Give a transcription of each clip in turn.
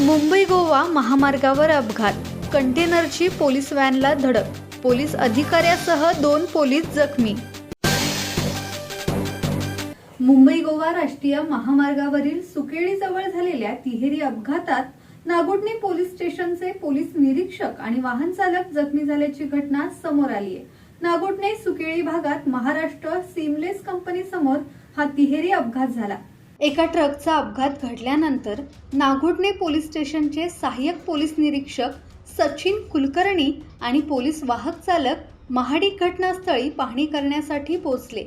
मुंबई गोवा महामार्गावर अपघात. कंटेनरची पोलीस व्हॅनला धडक. पोलीस अधिकाऱ्यासह दोन पोलीस जखमी. मुंबई गोवा राष्ट्रीय महामार्गावरील सुकेळीजवळ झालेल्या तिहेरी अपघातात नागोटणे पोलीस स्टेशनचे पोलीस निरीक्षक आणि वाहन चालक जखमी झाल्याची घटना समोर आली आहे. नागोटणे सुकेळी भागात महाराष्ट्र सीमलेस कंपनी समोर हा तिहेरी अपघात झाला. एका ट्रकचा अपघात घडल्यानंतर नागोटणे पोलीस स्टेशनचे सहाय्यक पोलीस निरीक्षक सचिन कुलकर्णी आणि पोलीस वाहक चालक महाडी घटनास्थळी पाहणी करण्यासाठी पोहोचले.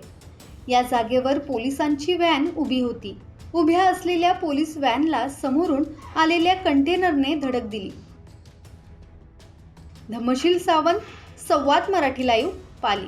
या जागेवर पोलिसांची व्हॅन उभी होती. उभ्या असलेल्या पोलीस व्हॅनला समोरून आलेल्या कंटेनरने धडक दिली. धमशील सावंत संवाद मराठी लाईव्ह पाली.